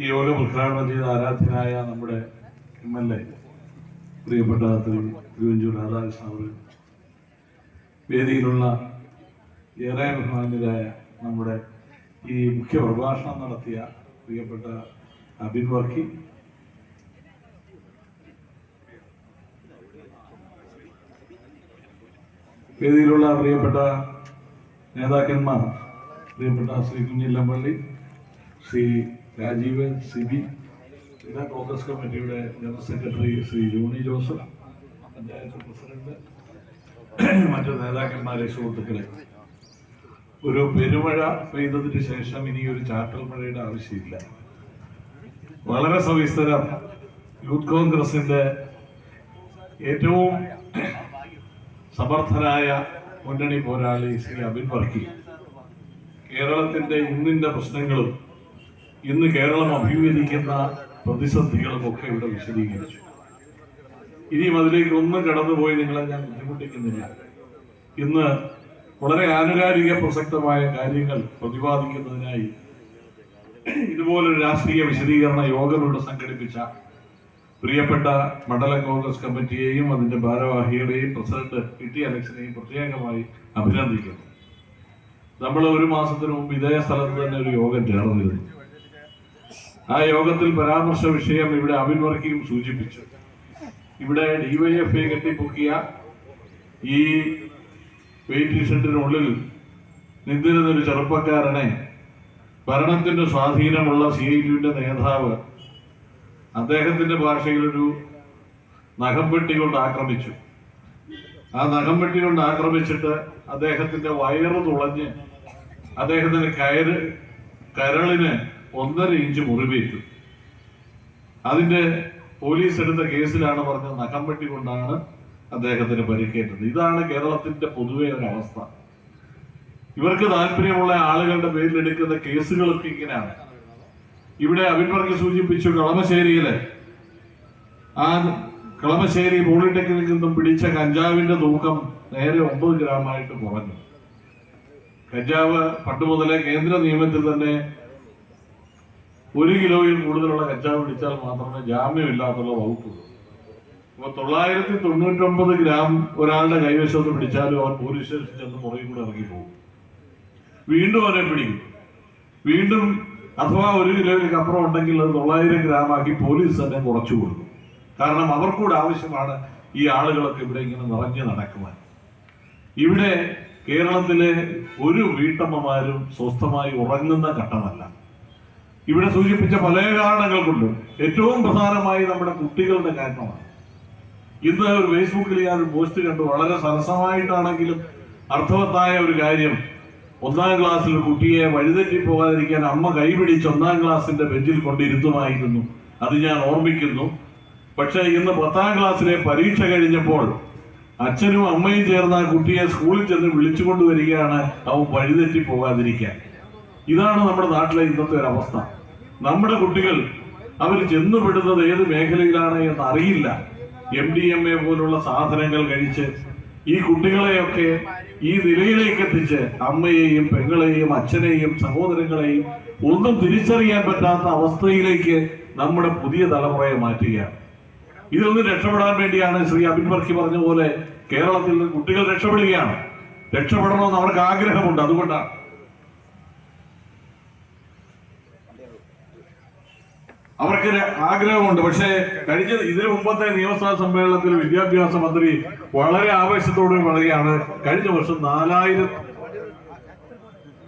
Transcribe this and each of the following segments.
ഈ യോഗം ഉദ്ഘാടനം ചെയ്ത ആരാധ്യനായ നമ്മുടെ എം എൽ എ പ്രിയപ്പെട്ട ശ്രീ തിരുവഞ്ചൂർ രാധാകൃഷ്ണൻ അവർ വേദിയിലുള്ള ഏറെ ബഹുമാന്യരായ നമ്മുടെ ഈ മുഖ്യ പ്രഭാഷണം നടത്തിയ പ്രിയപ്പെട്ട അബിൻ വർക്കി വേദിയിലുള്ള പ്രിയപ്പെട്ട നേതാക്കന്മാർ പ്രിയപ്പെട്ട ശ്രീ കുഞ്ഞില്ലമ്പള്ളി ശ്രീ രാജീവ് സിബി ജില്ലാ കോൺഗ്രസ് കമ്മിറ്റിയുടെ general secretary Shri Johny Joseph panchayat president മറ്റു നേതാക്കന്മാരെ സുഹൃത്തുക്കളെ. ഒരു പെരുമഴ പെയ്തതിന് ശേഷം ഇനി ഒരു ചാറ്റൽ മഴയുടെ ആവശ്യമില്ല. വളരെ സവിസ്തരം യൂത്ത് കോൺഗ്രസിന്റെ ഏറ്റവും സമർത്ഥനായ മുന്നണി പോരാളി ശ്രീ അബിൻ വർക്കി. കേരളത്തിന്റെ ഇന്നിന്റെ പ്രശ്നങ്ങളും ഇന്ന് കേരളം അഭിമുഖീകരിക്കുന്ന പ്രതിസന്ധികളും ഒക്കെ ഇവിടെ വിശദീകരിച്ചു. ഇനിയും അതിലേക്ക് ഒന്നും കടന്നുപോയി നിങ്ങളെ ഞാൻ ബുദ്ധിമുട്ടിക്കുന്നില്ല. ഇന്ന് വളരെ ആനുകാലിക പ്രസക്തമായ കാര്യങ്ങൾ പ്രതിപാദിക്കുന്നതിനായി ഇതുപോലൊരു രാഷ്ട്രീയ വിശദീകരണ യോഗം ഇവിടെ സംഘടിപ്പിച്ച പ്രിയപ്പെട്ട മണ്ഡല കോൺഗ്രസ് കമ്മിറ്റിയെയും അതിന്റെ ഭാരവാഹികളെയും പ്രസിഡന്റ് ടി അലക്സിനെയും പ്രത്യേകമായി അഭിനന്ദിക്കുന്നു. നമ്മൾ ഒരു മാസത്തിന് മുമ്പ് ഇതേ സ്ഥലത്ത് തന്നെ ഒരു യോഗം ചേർന്നിരുന്നു. ആ യോഗത്തിൽ പരാമർശ വിഷയം ഇവിടെ അബിൻ വർക്കിയും സൂചിപ്പിച്ചു. ഇവിടെ ഡിവൈഎഫ്ഐ കെട്ടിപ്പൊക്കിയ ഈ വെയിറ്റിംഗ് ഷെഡിനുള്ളിൽ നിന്നിരുന്ന ഒരു ചെറുപ്പക്കാരനെ ഭരണത്തിന്റെ സ്വാധീനമുള്ള സി ഐ ടിയുടെ നേതാവ് അദ്ദേഹത്തിന്റെ ഭാഷയിലൊരു ഒരു നഖം വെട്ടി കൊണ്ട് ആക്രമിച്ചു. ആ നഖം വെട്ടി കൊണ്ട് ആക്രമിച്ചിട്ട് അദ്ദേഹത്തിന്റെ വയറ് തുളഞ്ഞ് അദ്ദേഹത്തിന്റെ കയറ് കരളിന് ഒന്നര ഇഞ്ച് മുറിവേറ്റു. അതിന്റെ പോലീസ് എടുത്ത കേസിലാണ് പറഞ്ഞ നഖം വെട്ടി കൊണ്ടാണ് അദ്ദേഹത്തിന് പരിക്കേറ്റത്. ഇതാണ് കേരളത്തിന്റെ പൊതുവെ ഒരവസ്ഥ ഇവർക്ക് താല്പര്യമുള്ള ആളുകളുടെ പേരിൽ എടുക്കുന്ന കേസുകളൊക്കെ ഇങ്ങനെയാണ്. ഇവിടെ അഭിപ്രായം സൂചിപ്പിച്ചു കളമശ്ശേരിയിലെ. ആ കളമശ്ശേരി പോളിടെക്നിക്കിൽ നിന്നും പിടിച്ച കഞ്ചാവിന്റെ തൂക്കം നേരെ ഒമ്പത് ഗ്രാമായിട്ട് കുറഞ്ഞു. കഞ്ചാവ് പണ്ട് മുതലേ കേന്ദ്ര നിയമത്തിൽ തന്നെ ഒരു കിലോയിൽ കൂടുതലുള്ള കച്ചാവ് പിടിച്ചാൽ മാത്രമേ ജാമ്യമില്ലാത്തുള്ള വകുപ്പുള്ളൂ അപ്പൊ തൊള്ളായിരത്തി തൊണ്ണൂറ്റൊമ്പത് ഗ്രാം ഒരാളുടെ കൈവശത്ത് പിടിച്ചാലും അവൻ പോലീസ് സ്റ്റേഷനിൽ ചെന്ന് മുറിയിൽ കൂടെ ഇറങ്ങി പോകും. വീണ്ടും അവനെ പിടിക്കും. വീണ്ടും അഥവാ ഒരു കിലോയിലേക്ക് അപ്പുറം ഉണ്ടെങ്കിൽ അത് തൊള്ളായിരം ഗ്രാം ആക്കി പോലീസ് തന്നെ കുറച്ചു കൊടുക്കും. കാരണം അവർക്കൂടെ ആവശ്യമാണ് ഈ ആളുകളൊക്കെ ഇവിടെ ഇങ്ങനെ നിറഞ്ഞു നടക്കുവാൻ. ഇവിടെ കേരളത്തിലെ ഒരു വീട്ടമ്മമാരും സ്വസ്ഥമായി ഉറങ്ങുന്ന ഘട്ടമല്ല. ഇവിടെ സൂചിപ്പിച്ച പല കാരണങ്ങൾ കൊണ്ട് ഏറ്റവും പ്രധാനമായി നമ്മുടെ കുട്ടികളുടെ കാരണമാണ്. ഇന്ന് ഒരു ഫേസ്ബുക്കിൽ ഞാൻ ഒരു പോസ്റ്റ് കണ്ടു. വളരെ സരസമായിട്ടാണെങ്കിലും അർത്ഥവത്തായ ഒരു കാര്യം. ഒന്നാം ക്ലാസ്സിൽ കുട്ടിയെ വഴിതെറ്റി പോകാതിരിക്കാൻ അമ്മ കൈപിടിച്ച് ഒന്നാം ക്ലാസ്സിന്റെ ബെഞ്ചിൽ കൊണ്ടിരുത്തുമായിരുന്നു അത് ഞാൻ ഓർമ്മിക്കുന്നു. പക്ഷേ ഇന്ന് പത്താം ക്ലാസ്സിലെ പരീക്ഷ കഴിഞ്ഞപ്പോൾ അച്ഛനും അമ്മയും ചേർന്ന് ആ കുട്ടിയെ സ്കൂളിൽ ചെന്ന് വിളിച്ചു കൊണ്ടുവരികയാണ് അവൻ വഴിതെറ്റി പോകാതിരിക്കാൻ ഇതാണ് നമ്മുടെ നാട്ടിലെ ഇന്നത്തെ ഒരു അവസ്ഥ. നമ്മുടെ കുട്ടികൾ അവർ ചെന്നുപെടുന്നത് ഏത് മേഖലയിലാണ് എന്ന് അറിയില്ല. എം ഡി എം എ പോലുള്ള സാധനങ്ങൾ കഴിച്ച് ഈ കുട്ടികളെയൊക്കെ ഈ നിലയിലേക്ക് എത്തിച്ച് അമ്മയെയും പെങ്ങളെയും അച്ഛനെയും സഹോദരങ്ങളെയും ഒന്നും തിരിച്ചറിയാൻ പറ്റാത്ത അവസ്ഥയിലേക്ക് നമ്മുടെ പുതിയ തലമുറയെ മാറ്റുകയാണ്. ഇതിൽ നിന്ന് രക്ഷപ്പെടാൻ വേണ്ടിയാണ് ശ്രീ അബിൻ വർക്കി പറഞ്ഞ പോലെ കേരളത്തിൽ നിന്ന് കുട്ടികൾ രക്ഷപ്പെടുകയാണ്. രക്ഷപ്പെടണമെന്ന് അവർക്ക് ആഗ്രഹമുണ്ട്. അതുകൊണ്ടാണ്. അവർക്ക് ഒരു ആഗ്രഹമുണ്ട്. പക്ഷേ കഴിഞ്ഞ ഇതിനു മുമ്പത്തെ നിയമസഭാ സമ്മേളനത്തിൽ വിദ്യാഭ്യാസ മന്ത്രി വളരെ ആവേശത്തോടെ പറയുകയാണ് കഴിഞ്ഞ വർഷം നാലായിരം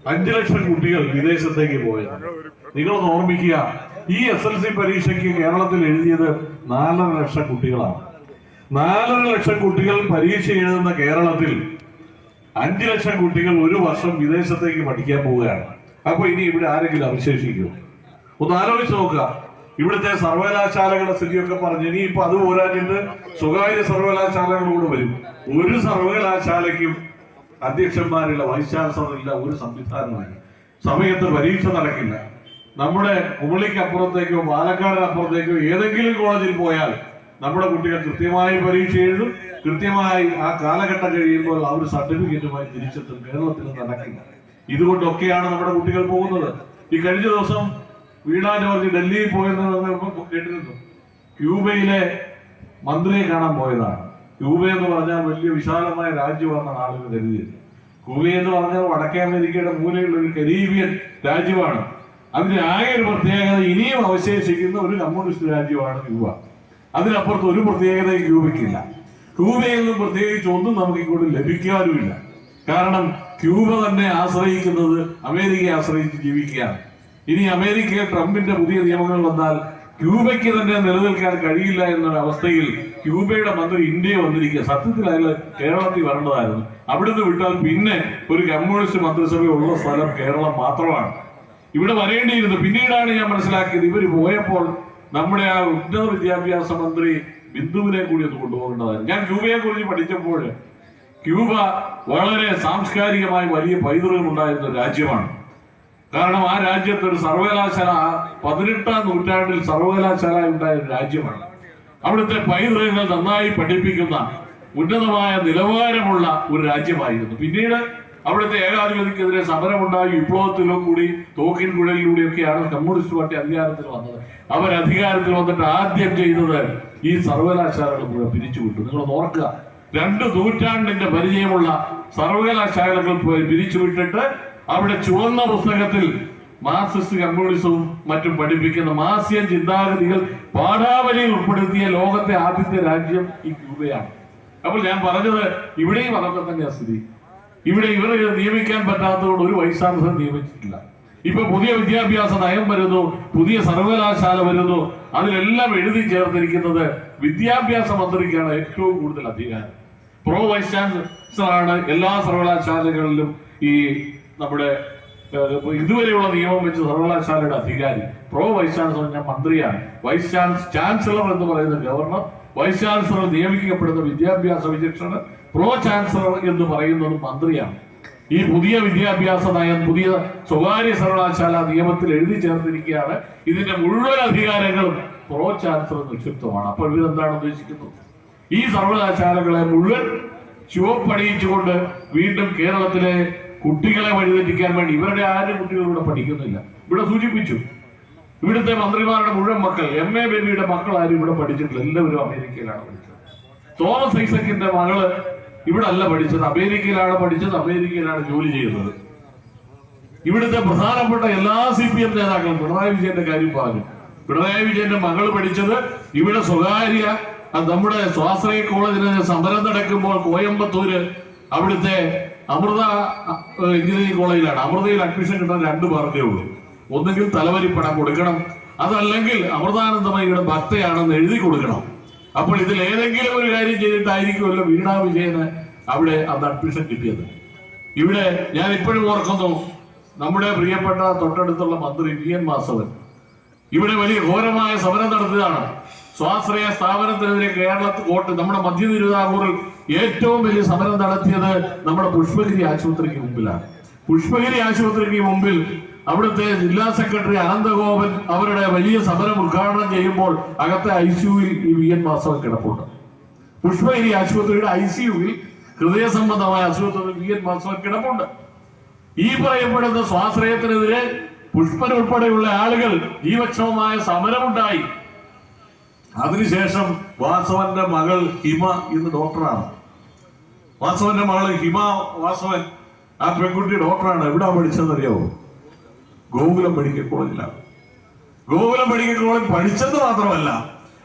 അഞ്ചു ലക്ഷം കുട്ടികൾ വിദേശത്തേക്ക് പോയത്. നിങ്ങളൊന്ന് ഓർമ്മിക്കുക ഈ എസ് എൽ സി പരീക്ഷയ്ക്ക് കേരളത്തിൽ എഴുതിയത് നാലര ലക്ഷം കുട്ടികളാണ്. നാലര ലക്ഷം കുട്ടികൾ പരീക്ഷ എഴുതുന്ന കേരളത്തിൽ അഞ്ചു ലക്ഷം കുട്ടികൾ ഒരു വർഷം വിദേശത്തേക്ക് പഠിക്കാൻ പോവുകയാണ്. അപ്പൊ ഇനി ഇവിടെ ആരെങ്കിലും അവശേഷിക്കുമോ ഒന്ന് ആലോചിച്ച് നോക്കുക. ഇവിടുത്തെ സർവകലാശാലകളുടെ സ്ഥിതിയൊക്കെ പറഞ്ഞു ഇനി ഇപ്പൊ അത് പോരാഞ്ഞിട്ട് സ്വകാര്യ സർവകലാശാലകളോട് വരും. ഒരു സർവകലാശാലയ്ക്കും അധ്യക്ഷന്മാരില്ല വൈസ് ചാൻസലറില്ല ഒരു സംവിധാനമില്ല സമയത്ത് പരീക്ഷ നടക്കില്ല. നമ്മുടെ കുമളിക്ക് അപ്പുറത്തേക്കോ പാലക്കാടിന് അപ്പുറത്തേക്കോ ഏതെങ്കിലും കോളേജിൽ പോയാൽ നമ്മുടെ കുട്ടികൾ കൃത്യമായി പരീക്ഷ എഴുതും. കൃത്യമായി ആ കാലഘട്ടം കഴിയുമ്പോൾ ആ ഒരു സർട്ടിഫിക്കറ്റുമായി തിരിച്ചെത്തും. കേരളത്തിൽ നടക്കില്ല. ഇതുകൊണ്ടൊക്കെയാണ് നമ്മുടെ കുട്ടികൾ പോകുന്നത്. ഈ കഴിഞ്ഞ ദിവസം വീണ ജോർജ് ഡൽഹിയിൽ പോയെന്ന് കേട്ടിരുന്നു. ക്യൂബയിലെ മന്ത്രിയെ കാണാൻ പോയതാണ്. ക്യൂബ എന്ന് പറഞ്ഞാൽ വലിയ വിശാലമായ രാജ്യമാണെന്നാണ് ആളുകൾ കരുതിയത്. ക്യൂബ എന്ന് പറഞ്ഞാൽ വടക്കേ അമേരിക്കയുടെ മൂലയുള്ള ഒരു കരീബിയൻ രാജ്യമാണ്. അതിന് ആകെ ഒരു പ്രത്യേകത ഇനിയും അവശേഷിക്കുന്ന ഒരു കമ്മ്യൂണിസ്റ്റ് രാജ്യമാണ് ക്യൂബ. അതിനപ്പുറത്ത് ഒരു പ്രത്യേകതയും ക്യൂബയ്ക്കില്ല. ക്യൂബയിൽ നിന്നും പ്രത്യേകിച്ച് ഒന്നും നമുക്ക് ഇങ്ങോട്ട് ലഭിക്കാനുമില്ല കാരണം ക്യൂബ തന്നെ ആശ്രയിക്കുന്നത് അമേരിക്കയെ ആശ്രയിച്ച് ജീവിക്കുകയാണ്. ഇനി അമേരിക്കയിൽ ട്രംപിന്റെ പുതിയ നിയമങ്ങൾ വന്നാൽ ക്യൂബയ്ക്ക് തന്നെ നിലനിൽക്കാൻ കഴിയില്ല എന്നൊരു അവസ്ഥയിൽ ക്യൂബയുടെ മന്ത്രി ഇന്ത്യയെ വന്നിരിക്കുക. സത്യത്തിൽ അയാൾ കേരളത്തിൽ വരേണ്ടതായിരുന്നു. അവിടുന്ന് വിട്ടാൽ പിന്നെ ഒരു കമ്മ്യൂണിസ്റ്റ് മന്ത്രിസഭ ഉള്ള സ്ഥലം കേരളം മാത്രമാണ്. ഇവിടെ വരേണ്ടിയിരുന്നു. പിന്നീടാണ് ഞാൻ മനസ്സിലാക്കിയത് ഇവർ പോയപ്പോൾ നമ്മുടെ ആ ഉന്നത വിദ്യാഭ്യാസ മന്ത്രി ബിന്ദുവിനെ കൂടി ഒന്ന് കൊണ്ടുപോകേണ്ടതായിരുന്നു. ഞാൻ ക്യൂബയെ കുറിച്ച് പഠിച്ചപ്പോൾ ക്യൂബ വളരെ സാംസ്കാരികമായി വലിയ പൈതൃകം ഉണ്ടായിരുന്ന രാജ്യമാണ്. കാരണം ആ രാജ്യത്ത് ഒരു സർവകലാശാല പതിനെട്ടാം നൂറ്റാണ്ടിൽ സർവകലാശാല ഉണ്ടായ ഒരു രാജ്യമാണ്. അവിടുത്തെ പൈതൃകങ്ങൾ നന്നായി പഠിപ്പിക്കുന്ന ഉന്നതമായ നിലവാരമുള്ള ഒരു രാജ്യമായിരുന്നു. പിന്നീട് അവിടുത്തെ ഏകാധിപതിക്കെതിരെ സമരമുണ്ടായി വിപ്ലവത്തിലും കൂടി തോക്കിൻ കുഴലിലൂടെയൊക്കെയാണ് കമ്മ്യൂണിസ്റ്റ് പാർട്ടി അധികാരത്തിൽ വന്നത്. അവർ അധികാരത്തിൽ വന്നിട്ട് ആദ്യം ചെയ്തത് ഈ സർവകലാശാലകൾ മുഴുവൻ പിരിച്ചുവിട്ടു. നിങ്ങൾ ഓർക്കുക രണ്ട് നൂറ്റാണ്ടിന്റെ പരിചയമുള്ള സർവകലാശാലകൾ പിരിച്ചുവിട്ടിട്ട് അവിടെ ചുവന്ന പുസ്തകത്തിൽ മാർക്സിസ്റ്റ് കമ്മ്യൂണിസവും മറ്റും പഠിപ്പിക്കുന്ന മാസിയ ചിന്താഗതികൾ പാഠാവലിയിൽ ഉൾപ്പെടുത്തിയ ലോകത്തെ ആദ്യത്തെ രാജ്യം ഈ ക്യൂബയാണ്. അപ്പോൾ ഞാൻ പറഞ്ഞത് ഇവിടെയും അതൊക്കെ തന്നെയാണ് സ്ഥിതി. ഇവിടെ ഇവരെ നിയമിക്കാൻ പറ്റാത്തതുകൊണ്ട് ഒരു വൈശാഖം നിയമിച്ചിട്ടില്ല. ഇപ്പൊ പുതിയ വിദ്യാഭ്യാസ നയം വരുന്നു പുതിയ സർവകലാശാല വരുന്നു അതിലെല്ലാം എഴുതി ചേർത്തിരിക്കുന്നത് വിദ്യാഭ്യാസ മന്ത്രിക്കാണ് ഏറ്റവും കൂടുതൽ അധികാരം. പ്രോ വൈസ് ചാൻസലറാണ് എല്ലാ സർവകലാശാലകളിലും ഈ നമ്മുടെ ഇതുവരെയുള്ള നിയമം വെച്ച് സർവകലാശാലയുടെ അധികാരി പ്രോ വൈസ് ചാൻസലർ ഞാൻ മന്ത്രിയാണ്. വൈസ് ചാൻസ് ചാൻസലർ എന്ന് പറയുന്ന ഗവർണർ വൈസ് ചാൻസലർ നിയമിക്കപ്പെടുന്ന വിദ്യാഭ്യാസ വിചക്ഷണർ പ്രോ ചാൻസലർ എന്ന് പറയുന്നത് മന്ത്രിയാണ്. ഈ പുതിയ വിദ്യാഭ്യാസ നയം പുതിയ സ്വകാര്യ സർവകലാശാല നിയമത്തിൽ എഴുതി ചേർത്തിരിക്കുകയാണ്. ഇതിന്റെ മുഴുവൻ അധികാരങ്ങളും പ്രോ ചാൻസലർ നിക്ഷിപ്തമാണ്. അപ്പോൾ ഇവരെന്താണ് ഉദ്ദേശിക്കുന്നത്? ഈ സർവകലാശാലകളെ മുഴുവൻ ചുവപ്പണിയിച്ചുകൊണ്ട് വീണ്ടും കേരളത്തിലെ കുട്ടികളെ വഴിതെറ്റിക്കാൻ വേണ്ടി ഇവരുടെ ആരും കുട്ടികളിവിടെ പഠിക്കുന്നില്ല. ഇവിടെ സൂചിപ്പിച്ചു. ഇവിടുത്തെ മന്ത്രിമാരുടെ മുഴുവൻ മക്കൾ എം എ ബേബിയുടെ മക്കൾ ആരും ഇവിടെ പഠിച്ചിട്ടില്ല. എല്ലാവരും അമേരിക്കയിലാണ് പഠിച്ചത്. തോമസ് ഐസക്കിന്റെ മകൾ ഇവിടെ അല്ല പഠിച്ചത്. അമേരിക്കയിലാണ് പഠിച്ചത് അമേരിക്കയിലാണ് ജോലി ചെയ്യുന്നത്. ഇവിടുത്തെ പ്രധാനപ്പെട്ട എല്ലാ സി പി എം നേതാക്കളും പിണറായി വിജയന്റെ കാര്യം പറഞ്ഞു. പിണറായി വിജയന്റെ മകൾ പഠിച്ചത് ഇവിടെ സ്വകാര്യ നമ്മുടെ സ്വാശ്രയ കോളേജിന് സമരം നടക്കുമ്പോൾ കോയമ്പത്തൂര് അവിടുത്തെ അമൃത എഞ്ചിനീയറിംഗ് കോളേജിലാണ്. അമൃതയിൽ അഡ്മിഷൻ കിട്ടാൻ രണ്ട് പേർക്കേ ഉള്ളൂ. ഒന്നുകിൽ തലവരി പണം കൊടുക്കണം. അതല്ലെങ്കിൽ അമൃതാനന്ദമയുടെ ഭക്തയാണെന്ന് എഴുതി കൊടുക്കണം. അപ്പോൾ ഇതിൽ ഏതെങ്കിലും ഒരു കാര്യം ചെയ്തിട്ടായിരിക്കുമല്ലോ വീണാ വിജയന് അവിടെ അന്ന് അഡ്മിഷൻ കിട്ടിയത്. ഇവിടെ ഞാൻ ഇപ്പോഴും ഓർക്കുന്നു നമ്മുടെ പ്രിയപ്പെട്ട തൊട്ടടുത്തുള്ള മന്ത്രി വി എൻ ഇവിടെ വലിയ ഘോരമായ സമരം നടത്തിയതാണ്. സ്വാശ്രയ സ്ഥാപനത്തിനെതിരെ കേരളത്തിൽ വോട്ട് നമ്മുടെ മധ്യ തിരുവിതാംകൂറിൽ ഏറ്റവും വലിയ സമരം നടത്തിയത് നമ്മുടെ പുഷ്പഗിരി ആശുപത്രിക്ക് മുമ്പിലാണ്. പുഷ്പഗിരി ആശുപത്രിക്ക് മുമ്പിൽ അവിടുത്തെ ജില്ലാ സെക്രട്ടറി അനന്തഗോപൻ അവരുടെ വലിയ സമരം ഉദ്ഘാടനം ചെയ്യുമ്പോൾ അകത്തെ ഐ സിയുവിൽ ഈ വി എൻ വാസവൻ കിടപ്പുണ്ട്. പുഷ്പഗിരി ആശുപത്രിയുടെ ഐ സിയുവിൽ ഹൃദയ സംബന്ധമായ അസുഖത്തിൽ വി എൻ വാസവൻ കിടപ്പുണ്ട്. ഈ പറയപ്പെടുന്ന സ്വാശ്രയത്തിനെതിരെ പുഷ്പൻ ഉൾപ്പെടെയുള്ള ആളുകൾ ജീവക്ഷമമായ സമരമുണ്ടായി. അതിനുശേഷം വാസവന്റെ മകൾ ഹിമ ഇന്ന് ഡോക്ടറാണ്. വാസവന്റെ മകൾ ഹിമ വാസവൻ ആ പെൺകുട്ടി ഡോക്ടറാണ്. എവിടാ പഠിച്ചതെന്നറിയാവോ? ഗോകുലം മെഡിക്കൽ കോളേജിലാണ് ഗോകുലം മെഡിക്കൽ കോളേജ് പഠിച്ചത് മാത്രമല്ല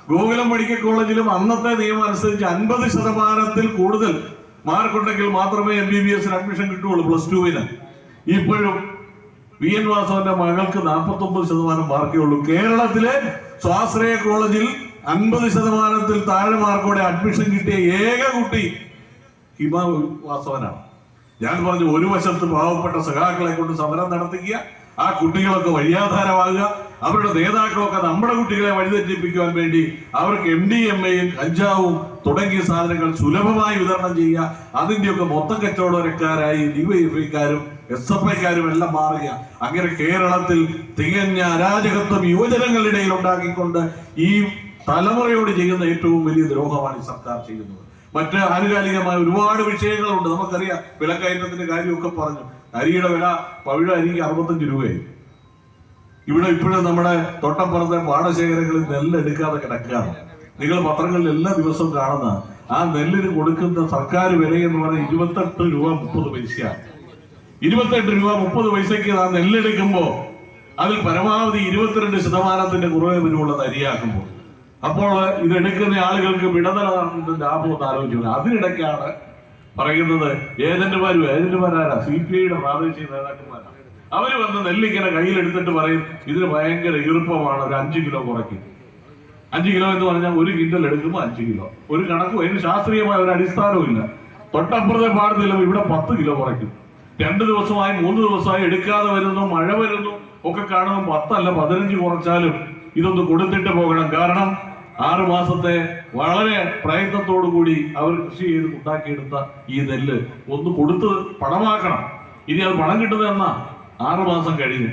ഗോകുലം മെഡിക്കൽ കോളേജിലും അന്നത്തെ നിയമം അനുസരിച്ച് അൻപത് ശതമാനത്തിൽ കൂടുതൽ മാർക്കുണ്ടെങ്കിൽ മാത്രമേ എം ബി ബി എസിന് അഡ്മിഷൻ കിട്ടുകയുള്ളൂ പ്ലസ് ടുവിന് ഇപ്പോഴും വി എൻ വാസവന്റെ മകൾക്ക് നാൽപ്പത്തി ഒമ്പത് ശതമാനം മാർക്കേ ഉള്ളൂ. കേരളത്തിലെ സ്വാശ്രയ കോളേജിൽ അൻപത് ശതമാനത്തിൽ താഴെ മാർക്കോടെ അഡ്മിഷൻ കിട്ടിയ ഏക കുട്ടി ഹിമ വാസവനാണ്. ഞാൻ പറഞ്ഞു ഒരു വശത്ത് പാവപ്പെട്ട സഖാക്കളെ കൊണ്ട് സമരം നടത്തിക്കുക ആ കുട്ടികളൊക്കെ വഴിയാധാരമാകുക അവരുടെ നേതാക്കളൊക്കെ നമ്മുടെ കുട്ടികളെ വഴിതെറ്റിപ്പിക്കുവാൻ വേണ്ടി അവർക്ക് എം ഡി എം എയും കഞ്ചാവും തുടങ്ങിയ സാധനങ്ങൾ സുലഭമായി വിതരണം ചെയ്യുക. അതിന്റെയൊക്കെ മൊത്തം കച്ചവടക്കാരായി ഡിവൈഎഫ്ഐക്കാരും എസ് എഫ് ഐക്കാരും എല്ലാം മാറുക. അങ്ങനെ കേരളത്തിൽ തികഞ്ഞ അരാജകത്വം യുവജനങ്ങളുടെ ഇടയിൽ ഉണ്ടാക്കിക്കൊണ്ട് ഈ തലമുറയോട് ചെയ്യുന്ന ഏറ്റവും വലിയ ദ്രോഹമാണ് ഈ സർക്കാർ ചെയ്യുന്നത്. മറ്റ് ആനുകാലികമായ ഒരുപാട് വിഷയങ്ങളുണ്ട്. നമുക്കറിയാം വിലക്കയറ്റത്തിന്റെ കാര്യമൊക്കെ പറഞ്ഞു. അരിയുടെ വില പവിഴ അരിക്ക് അറുപത്തഞ്ച് രൂപയായി. ഇവിടെ ഇപ്പോഴും നമ്മുടെ തൊട്ടപ്പുറത്തെ പാടശേഖരങ്ങളിൽ നെല്ല് എടുക്കാതെ കിടക്കുകയാണ്. നിങ്ങൾ പത്രങ്ങളിൽ എല്ലാ ദിവസവും കാണുന്ന ആ നെല്ലിന് കൊടുക്കുന്ന സർക്കാർ വില എന്ന് പറഞ്ഞാൽ ഇരുപത്തെട്ട് രൂപ മുപ്പത് പൈസ ഇരുപത്തെട്ട് രൂപ മുപ്പത് പൈസയ്ക്ക് ആ നെല്ലെടുക്കുമ്പോ അതിൽ പരമാവധി ഇരുപത്തിരണ്ട് ശതമാനത്തിന്റെ കുറവ് വരുമുള്ളത് അരിയാക്കുമ്പോൾ. അപ്പോൾ ഇത് എടുക്കുന്ന ആളുകൾക്ക് വിടതലാണെന്ന് ലാഭം എന്ന് ആലോചിക്കുന്നത് അതിനിടയ്ക്കാണ് പറയുന്നത് ഏജന്റുമാരും ഏജന്റുമാരാരാ സി പി ഐയുടെ പ്രാദേശിക നേതാക്കന്മാരാണ് അവർ വന്ന് നെല്ലിങ്ങനെ കയ്യിലെടുത്തിട്ട് പറയും ഇതിന് ഭയങ്കര ഈർപ്പമാണ് ഒരു അഞ്ചു കിലോ കുറയ്ക്കും. അഞ്ച് കിലോ എന്ന് പറഞ്ഞാൽ ഒരു കിൻഡൽ എടുക്കുമ്പോൾ അഞ്ച് കിലോ. ഒരു കണക്കും അതിന് ശാസ്ത്രീയമായ ഒരു അടിസ്ഥാനവും ഇല്ല തൊട്ടപ്പുറത്തെ പാടത്തില്ല ഇവിടെ പത്ത് കിലോ കുറയ്ക്കും. രണ്ട് ദിവസമായി മൂന്ന് ദിവസമായി എടുക്കാതെ വരുന്നു മഴ വരുന്നു ഒക്കെ കാണുമ്പോൾ പത്തല്ല പതിനഞ്ച് കുറച്ചാലും ഇതൊന്ന് കൊടുത്തിട്ട് പോകണം. കാരണം ആറു മാസത്തെ വളരെ പ്രയത്നത്തോടു കൂടി അവർ കൃഷി ചെയ്ത് ഉണ്ടാക്കിയെടുത്ത ഈ നെല്ല് ഒന്ന് കൊടുത്ത് പണമാക്കണം. ഇനി അത് പണം കിട്ടുന്നത് എന്നാ? ആറു മാസം കഴിഞ്ഞ്.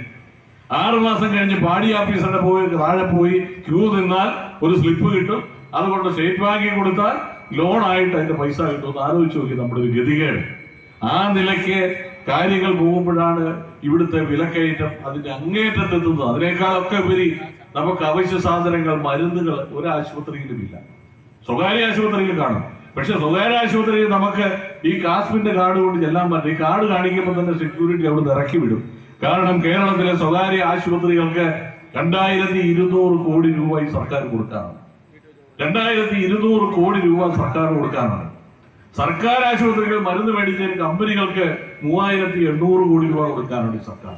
ആറു മാസം കഴിഞ്ഞ് പാടി ഓഫീസറുടെ പോയി താഴെ പോയി ക്യൂ നിന്നാൽ ഒരു സ്ലിപ്പ് കിട്ടും. അതുകൊണ്ട് സ്റ്റേറ്റ് ബാങ്കിൽ കൊടുത്താൽ ലോണായിട്ട് അതിന്റെ പൈസ കിട്ടും. എന്ന് ആലോചിച്ച് നോക്കി നമ്മുടെ ഒരു ഗതികേട്. ആ നിലയ്ക്ക് കാര്യങ്ങൾ പോകുമ്പോഴാണ് ഇവിടുത്തെ വിലക്കയറ്റം അതിന്റെ അങ്ങേറ്റത്തെത്തുന്നത് അതിനേക്കാളൊക്കെ ഉപരി നമുക്ക് അവശ്യ സാധനങ്ങൾ മരുന്നുകൾ ഒരു ആശുപത്രിയിലും ഇല്ല. സ്വകാര്യ ആശുപത്രിയിൽ കാണും. പക്ഷെ സ്വകാര്യ ആശുപത്രിയിൽ നമുക്ക് ഈ കാസ്മിന്റെ കാർഡ് കൊണ്ട് ചെല്ലാൻ പറ്റും ഈ കാർഡ് കാണിക്കുമ്പോൾ തന്നെ സെക്യൂരിറ്റി അവിടെ ഇറക്കി വിടും. കാരണം കേരളത്തിലെ സ്വകാര്യ ആശുപത്രികൾക്ക് രണ്ടായിരത്തി ഇരുന്നൂറ് കോടി രൂപ ഈ സർക്കാർ കൊടുക്കാനാണ് രണ്ടായിരത്തി ഇരുന്നൂറ് കോടി രൂപ സർക്കാർ കൊടുക്കാനാണ് സർക്കാർ ആശുപത്രികൾ മരുന്ന് മേടിച്ചതിന് കമ്പനികൾക്ക് മൂവായിരത്തി എണ്ണൂറ് കോടി രൂപ കൊടുക്കാനുണ്ട് സർക്കാർ.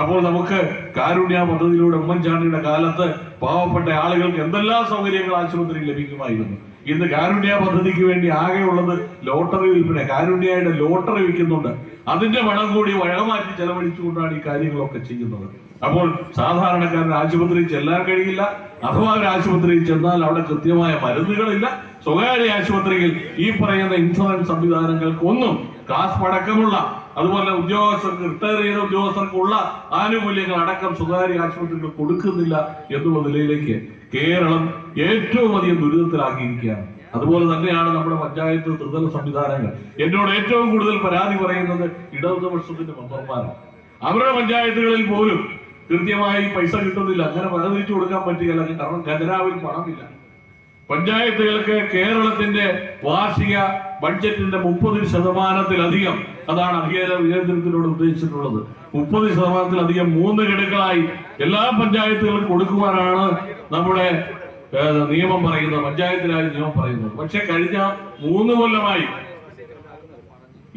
അപ്പോൾ നമുക്ക് കാരുണ്യ പദ്ധതിയിലൂടെ ഉമ്മൻചാണ്ടിയുടെ കാലത്ത് പാവപ്പെട്ട ആളുകൾക്ക് എന്തെല്ലാം സൗകര്യങ്ങൾ ആശുപത്രിയിൽ ലഭിക്കുമായിരുന്നു? ഇന്ന് കാരുണ്യ പദ്ധതിക്ക് വേണ്ടി ആകെയുള്ളത് ലോട്ടറി വിൽപ്പന കാരുണ്യയുടെ ലോട്ടറി വിൽക്കുന്നുണ്ട്. അതിന്റെ പണം കൂടി വഴമാറ്റി ചെലവഴിച്ചുകൊണ്ടാണ് ഈ കാര്യങ്ങളൊക്കെ ചെയ്യുന്നത്. അപ്പോൾ സാധാരണക്കാരൻ ആശുപത്രിയിൽ ചെല്ലാൻ കഴിയില്ല. അഥവാ ഒരു ആശുപത്രിയിൽ ചെന്നാൽ അവിടെ കൃത്യമായ മരുന്നുകളില്ല. സ്വകാര്യ ആശുപത്രിയിൽ ഈ പറയുന്ന ഇൻഷുറൻസ് സംവിധാനങ്ങൾക്കൊന്നും കാസ് പടക്കമുള്ള അതുപോലെ ഉദ്യോഗസ്ഥർക്ക് റിട്ടയർ ചെയ്ത ഉദ്യോഗസ്ഥർക്കുള്ള ആനുകൂല്യങ്ങൾ അടക്കം സ്വകാര്യ ആശുപത്രികൾ കൊടുക്കുന്നില്ല എന്നുള്ള നിലയിലേക്ക് കേരളം ഏറ്റവും അധികം ദുരിതത്തിലാക്കിയിരിക്കുകയാണ്. അതുപോലെ തന്നെയാണ് നമ്മുടെ പഞ്ചായത്ത് ത്രിതല സംവിധാനങ്ങൾ. എന്നോട് ഏറ്റവും കൂടുതൽ പരാതി പറയുന്നത് ഇടതുപക്ഷത്തിന്റെ മെമ്പർമാരാണ്. അവരുടെ പഞ്ചായത്തുകളിൽ പോലും കൃത്യമായി പൈസ കിട്ടുന്നില്ല. അങ്ങനെ വരതിരിച്ചു കൊടുക്കാൻ പറ്റുകയില്ല. കാരണം ഖജനാവിൽ പണമില്ല. പഞ്ചായത്തുകൾക്ക് കേരളത്തിന്റെ വാർഷിക ബഡ്ജറ്റിന്റെ മുപ്പത് ശതമാനത്തിലധികം അതാണ് അധികാര വികേന്ദ്രത്തിനോട് ഉദ്ദേശിച്ചിട്ടുള്ളത്. മുപ്പത് ശതമാനത്തിലധികം മൂന്ന് ഗഡുക്കളായി എല്ലാ പഞ്ചായത്തുകൾക്കും കൊടുക്കുവാനാണ് നമ്മുടെ നിയമം പറയുന്നത് പഞ്ചായത്തിലായി നിയമം പറയുന്നത്. പക്ഷെ കഴിഞ്ഞ മൂന്ന് കൊല്ലമായി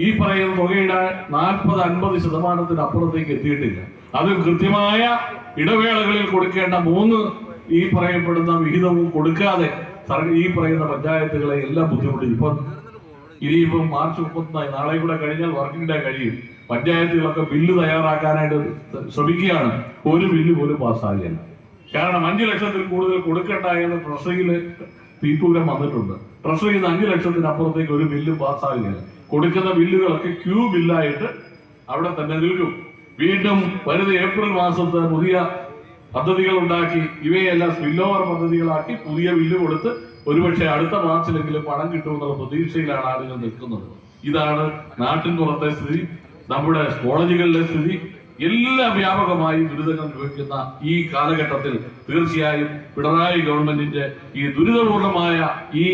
ഈ പറയുന്ന തുകയുടെ നാൽപ്പത് അൻപത് ശതമാനത്തിന് അപ്പുറത്തേക്ക് എത്തിയിട്ടില്ല. അത് കൃത്യമായ ഇടവേളകളിൽ കൊടുക്കേണ്ട മൂന്ന് ഈ പറയപ്പെടുന്ന വിഹിതവും കൊടുക്കാതെ ഈ പറയുന്ന പഞ്ചായത്തുകളെ എല്ലാം ബുദ്ധിമുട്ടി. ഇപ്പം ഇനിയിപ്പം മാർച്ച് മുപ്പത്തിനായി നാളെ കൂടെ കഴിഞ്ഞാൽ വർക്കിംഗ് ഡേ കഴിയും. പഞ്ചായത്തുകളൊക്കെ ബില്ല് തയ്യാറാക്കാനായിട്ട് ശ്രമിക്കുകയാണ്. ഒരു ബില്ല് പോലും പാസ്സാകില്ല. കാരണം അഞ്ചു ലക്ഷത്തിൽ കൂടുതൽ കൊടുക്കണ്ട എന്ന് ട്രഷറിയിൽ തീപ്പൂരം വന്നിട്ടുണ്ട്. ട്രഷറിയിൽ നിന്ന് അഞ്ചു ലക്ഷത്തിന് അപ്പുറത്തേക്ക് ഒരു ബില്ലും പാസ്സാകില്ല. കൊടുക്കുന്ന ബില്ലുകളൊക്കെ ക്യൂ ബില്ലായിട്ട് അവിടെ തന്നെ നിൽക്കും. വീണ്ടും വരുന്ന ഏപ്രിൽ മാസത്ത് പുതിയ പദ്ധതികൾ ഉണ്ടാക്കി ഇവയെല്ലാം സ്പില്ലോവർ പദ്ധതികളാക്കി പുതിയ ബില്ല് കൊടുത്ത് ഒരുപക്ഷെ അടുത്ത മാർച്ചിലെങ്കിലും പണം കിട്ടുമെന്നുള്ള പ്രതീക്ഷയിലാണ് ആളുകൾ നിൽക്കുന്നത്. ഇതാണ് നാട്ടിൻ പുറത്തെ സ്ഥിതി നമ്മുടെ കോളേജുകളിലെ സ്ഥിതി. എല്ലാ വ്യാപകമായി ദുരിതങ്ങൾ അനുഭവിക്കുന്ന ഈ കാലഘട്ടത്തിൽ തീർച്ചയായും പിണറായി ഗവൺമെന്റിന്റെ ഈ ദുരിതപൂർണമായ ഈ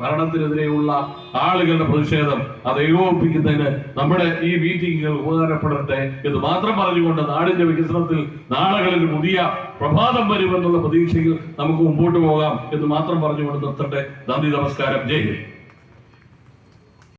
ഭരണത്തിനെതിരെയുള്ള ആളുകളുടെ പ്രതിഷേധം അത് ഏകോപിപ്പിക്കുന്നതിന് നമ്മുടെ ഈ മീറ്റിംഗുകൾ ഉപകാരപ്പെടട്ടെ എന്ന് മാത്രം പറഞ്ഞുകൊണ്ട് നാടിന്റെ വികസനത്തിൽ നാളുകളിൽ പുതിയ പ്രഭാതം വരുമെന്നുള്ള പ്രതീക്ഷയിൽ നമുക്ക് മുമ്പോട്ട് പോകാം എന്ന് മാത്രം പറഞ്ഞുകൊണ്ട് നിർത്തട്ടെ. നന്ദി നമസ്കാരം. ജയ് ഹിന്ദ്.